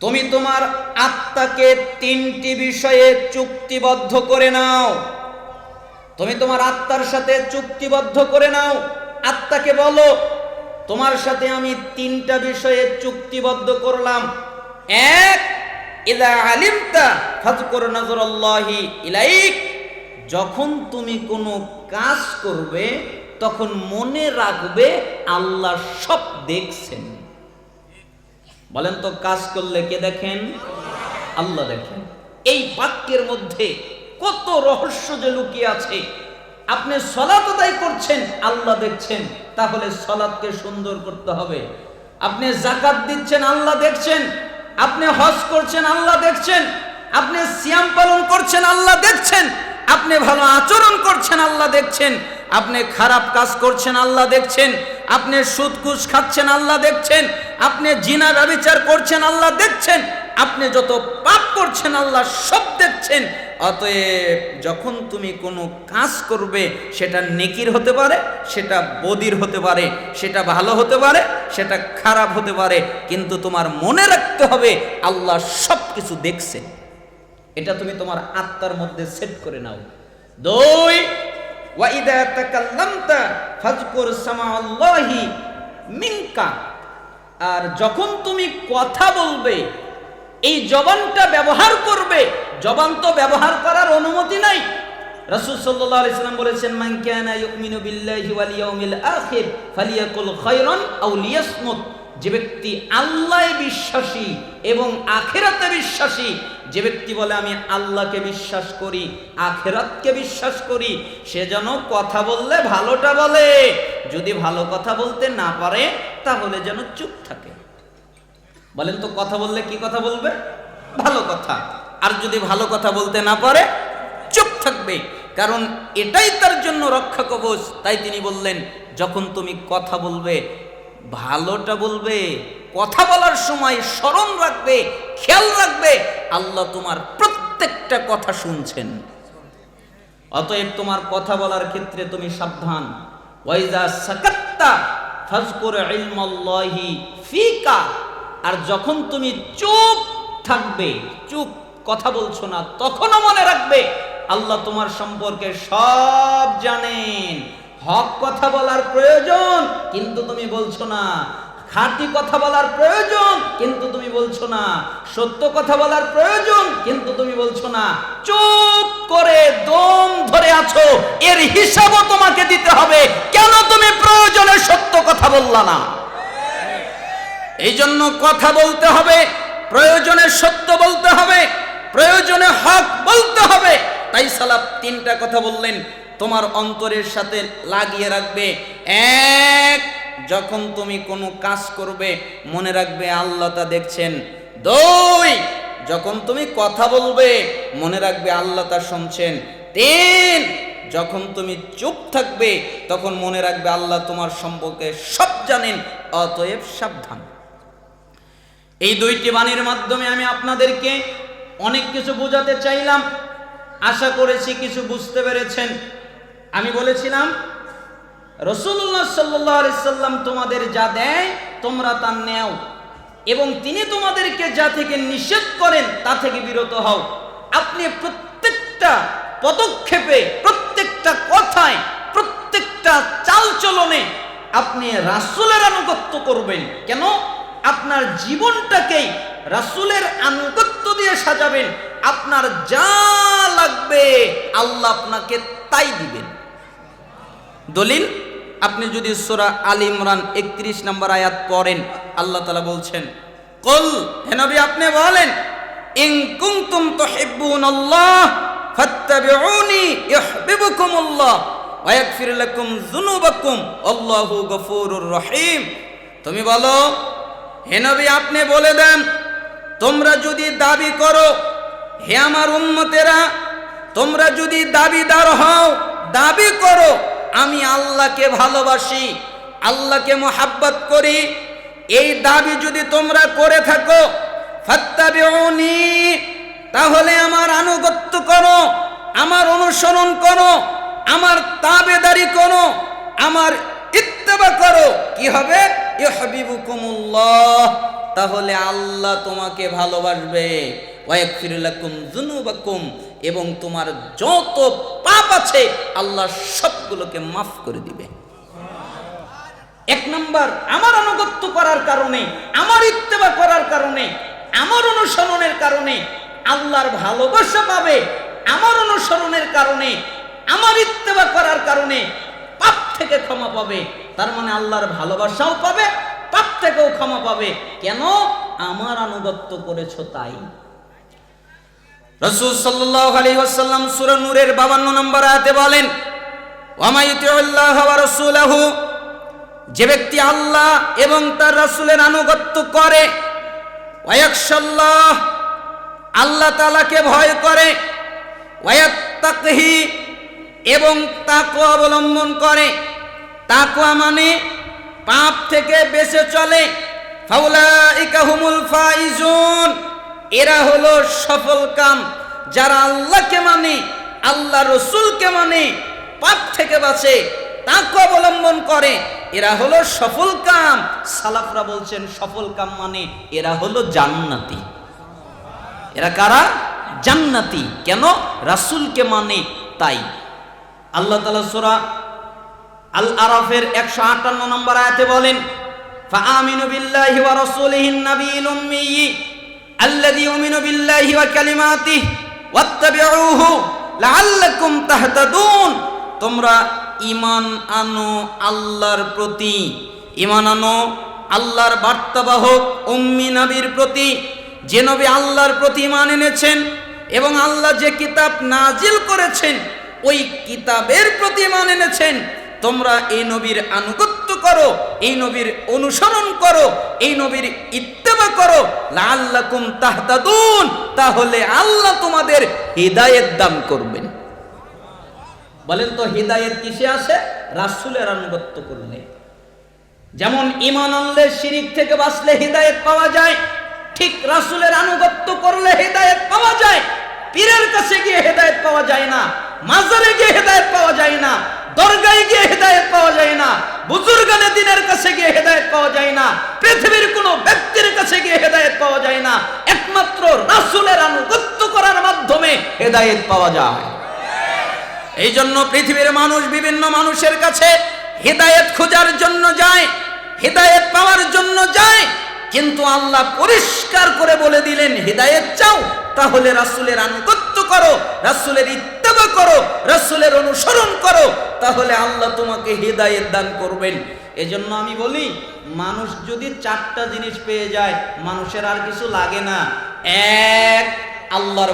তুমি তোমার আত্মাকে তিনটি বিষয়ে চুক্তিবদ্ধ করে নাও। তুমি তোমার আত্মার সাথে চুক্তিবদ্ধ করে নাও। আত্মাকে বলো, তোমার সাথে আমি তিনটা বিষয়ে চুক্তিবদ্ধ করলাম। এক, ইদা আলিমতা ফাজকুর নজরুল্লাহি ইলাইক। যখন তুমি কোনো কাজ করবে, তখন মনে রাখবে আল্লাহ সব দেখছেন। বলেন তো, কাজ করলে কে দেখেন? আল্লাহ দেখেন। এই বাক্যের মধ্যে কত রহস্য যে লুকিয়ে আছে। আপনি সলাত আদায় করছেন, আল্লাহ দেখছেন, তাহলে সলাদকে সুন্দর করতে হবে। আপনি জাকাত দিচ্ছেন, আল্লাহ দেখছেন। আপনি হজ করছেন, আল্লাহ দেখছেন। আপনি সিয়াম পালন করছেন, আল্লাহ দেখছেন। আপনি ভালো আচরণ করছেন, আল্লাহ দেখছেন। আপনি খারাপ কাজ করছেন, আল্লাহ দেখছেন। আপনি সুদ কুস খাচ্ছেন, আল্লাহ দেখছেন। আপনি জিনা ব্যবচার করছেন, আল্লাহ দেখছেন। আপনি যত পাপ করছেন, আল্লাহ সব দেখছেন। অতএব যখন তুমি কোনো কাজ করবে, সেটা নেকির হতে পারে, সেটা বদির হতে পারে, সেটা ভালো হতে পারে, সেটা খারাপ হতে পারে, কিন্তু তোমার মনে রাখতে হবে, আল্লাহ সব কিছু দেখছেন। এটা তুমি তোমার আত্মার মধ্যে সেট করে নাও। দুই ওয়াইদা তাকাল্লামতা ফাজকুর সামাআল্লাহি মিনকা। আর যখন তুমি কথা বলবে, এই জবানটা ব্যবহার করবে, জবান তো ব্যবহার করার অনুমতি নাই। রাসূল সাল্লাল্লাহু আলাইহি সাল্লাম বলেছেন, মান কানা ইউমিনু বিল্লাহি ওয়াল ইয়াউমিল আখির, ফালিয়াকুল খায়রান আও লিয়াসমুত। যে ব্যক্তি আল্লাহ বিশ্বাসী এবং আখেরাতে বিশ্বাসী, যে ব্যক্তি বলে, আমি আল্লাহকে বিশ্বাস করি, আখেরাতকে বিশ্বাস করি সে যেন কথা বললে ভালোটা বলে। যদি ভালো কথা বলতে না পারে, তাহলে যেন চুপ থাকে। বলেন তো, কথা বললে কি কথা বলবে? ভালো কথা। আর যদি ভালো কথা বলতে না পারে, চুপ থাকবে। কারণ এটাই তার জন্য রক্ষা কবচ। তাই তিনি বললেন, যখন তুমি কথা বলবে ভালোটা বলবে, কথা বলার সময় স্মরণ রাখবে, খেয়াল রাখবে, আল্লাহ তোমার প্রত্যেকটা কথা শুনছেন। অতএব তোমার কথা বলার ক্ষেত্রে তুমি সাবধান। ফিকা, আর যখন তুমি চুপ থাকবে, চুপ কথা বলছো না, তখনও মনে রাখবে, আল্লাহ তোমার সম্পর্কে সব জানেন। হক কথা বলার প্রয়োজন, কিন্তু তুমি বলছো না। খাঁটি কথা বলার প্রয়োজন, কিন্তু তুমি বলছো না। সত্য কথা বলার প্রয়োজন, কিন্তু তুমি বলছো না। চুপ করে দম ধরে আছো, এর হিসাবও তোমাকে দিতে হবে। কেন তুমি প্রয়োজনে সত্য কথা বললা না? এই জন্য কথা বলতে হবে, প্রয়োজনে সত্য বলতে হবে, প্রয়োজনে হক বলতে হবে। তাই সালাপ তিনটা কথা বললেন। তোমার অন্তরের সাথে লাগিয়ে রাখবে। এক, যখন তুমি কোনো কাজ করবে, মনে রাখবে আল্লাহ তা দেখছেন। দুই, যখন তুমি কথা বলবে, মনে রাখবে আল্লাহ তা শুনছেন। তিন, যখন তুমি চুপ থাকবে, তখন মনে রাখবে আল্লাহ তোমার সম্পর্কে সব জানেন, অতএব সাবধান। এই দুইটি বাণীর মাধ্যমে আমি আপনাদেরকে অনেক কিছু বোঝাতে চাইলাম। আশা করেছি কিছু বুঝতে পেরেছেন। আমি বলেছিলাম, রসুল্লাহ সাল্লাম তোমাদের যা দেয়, তোমরা তা নেও। এবং তিনি তোমাদেরকে যা থেকে নিষেধ করেন, তা থেকে বিরত হও। আপনি প্রত্যেকটা পদক্ষেপে, প্রত্যেকটা কথায়, প্রত্যেকটা চালচলনে আপনি রাসুলের আনুগত্য করবেন। কেন? আপনার জীবনটাকেই রাসুলের আনুগত্য দিয়ে সাজাবেন। আপনার যা লাগবে, আল্লাহ আপনাকে তাই দিবেন। দলিল, আপনি যদি সোরা আল ইমরান একত্রিশ নম্বর আয়াত পড়েন, আল্লাহ তালা বলছেন, কল হেনবি আপনি বলেন ইং ইন কুনতুম তুহিব্বুনাল্লাহ ফাত্তাবিউনি ইউহিব্বুকুমুল্লাহ, ওয়া ইয়াগফির লাকুম যুনুবাকুম, আল্লাহু গফুরুর রহিম। তুমি বলো, হে নবী, আপনি বলে দেন, তোমরা যদি দাবি করো, হে আমার উম্মতেরা, তোমরা যদি দাবিদার হও, দাবি করো আমি আল্লাহকে ভালোবাসি, আল্লাহকে মোহাব্বত করি। এই দাবি যদি তোমরা করে থাকো তাহলে আমার আনুগত্য করো, আমার অনুসরণ করো, আমার তাবেদারি করো, আমার ইত্তেবা করো। কি হবে? ইহবিবুকুমুল্লাহ তাহলে আল্লাহ তোমাকে ভালোবাসবে। ওয়াকফিরুলাকুম যুনুবাকুম, এবং তোমার যত পাপ আছে আল্লাহ সবগুলোকে মাফ করে দিবে। এক নম্বর, আমার আনুগত্য করার কারণে, আমার ইত্তেবা করার কারণে, আমার অনুসরণের কারণে আল্লাহর ভালোবাসা পাবে। আমার অনুসরণের কারণে, আমার ইত্তেবা করার কারণে পাপ থেকে ক্ষমা পাবে। তার মানে আল্লাহর ভালোবাসাও পাবে, পাপ থেকেও ক্ষমা পাবে। কেন? আমার আনুগত্য করেছ তাই। রসুল সাল্লাল্লাহু আলাইহি ওয়াসাল্লাম সূরা নূরের 52 নম্বর আয়াতে বলেন রাসূলাহু যে ব্যক্তি আল্লাহ এবং তার রাসূলের আনুগত্য করে, ওয়ায়াকশাল্লাহ আল্লাহ তাআলাকে ভয় করে, ওয়ায়াত্তাকহি এবং তাকওয়া অবলম্বন করে। তাকওয়া মানে পাপ থেকে বেঁচে চলে। ফাউলাইকা হুমুল ফাইজুন। এরা হলো সফল কাম যারা আল্লাহকে মানে আল্লাহ রসুলকে মানে পাপ থেকে বাঁচে তাকে অবলম্বন করে এরা হলো সফল কাম সালাফরা বলছেন সফল কাম মানে এরা হলো জান্নাতি এরা কারা জান্নাতি কেন রাসূলকে মানে তাই আল্লাহ তাআলা সূরা আল আরাফের একশো আটান্ন নম্বর আয়াতে বলেন فآمنوا بالله ورسوله النبي الأمي الذي يؤمن بالله وكلماته واتبعوه لعلكم تهتدون তোমরা ঈমান আনো আল্লাহর প্রতি ঈমান আনো আল্লাহর বার্তাবাহক উম্মি নবীর প্রতি যে নবী আল্লাহর প্রতি ঈমান এনেছেন এবং আল্লাহ যে কিতাব নাজিল করেছেন ওই কিতাবের প্রতি ঈমান এনেছেন তোমরা এই নবীর আনুগত্য করো, এই নবীর অনুসরণ করো, এই নবীর ইত্তেবা করো লাল্লাকুম তাহতাদুন, তাহলে আল্লাহ তোমাদের হৃদায়ত দান করবেন। বলেন তো, হৃদায়ত কিসে আসে? রাসূলের আনুগত্য করলে। যেমন ইমান আনলে, শিরিক থেকে বাঁচলে হৃদায়ত পাওয়া যায়, ঠিক রাসূলের আনুগত্য করলে হৃদায়ত পাওয়া যায়, পীরের কাছে গিয়ে হেদায়েত পাওয়া যায় না, মাজারে গিয়ে হেদায়েত পাওয়া যায় না দরগায় গিয়ে হেদায়েত পাওয়া যায় না। বুজুর্গানে দিনের কাছে গিয়ে হেদায়েত পাওয়া যায় না। পৃথিবীর কোনো ব্যক্তির কাছে গিয়ে হেদায়েত পাওয়া যায় না। একমাত্র রাসূলের আনুগত্য করার মাধ্যমে হেদায়েত পাওয়া যায়। এই জন্য পৃথিবীর মানুষ বিভিন্ন মানুষের কাছে হেদায়েত খোঁজার জন্য যায়, হেদায়েত পাওয়ার জন্য যায়। কিন্তু আল্লাহ পরিষ্কার করে বলে দিলেন, হেদায়েত চাও, তাহলে রাসূলের আনুগত্য করো। রাসূলের ইত্তেবা করো, রাসূলের অনুসরণ করো, তাহলে আল্লাহ তোমাকে হেদায়েত দান করবেন। এজন্য আমি বলি, মানুষ যদি চারটা জিনিস পেয়ে যায়, মানুষের আর কিছু লাগে না। এক, আল্লাহর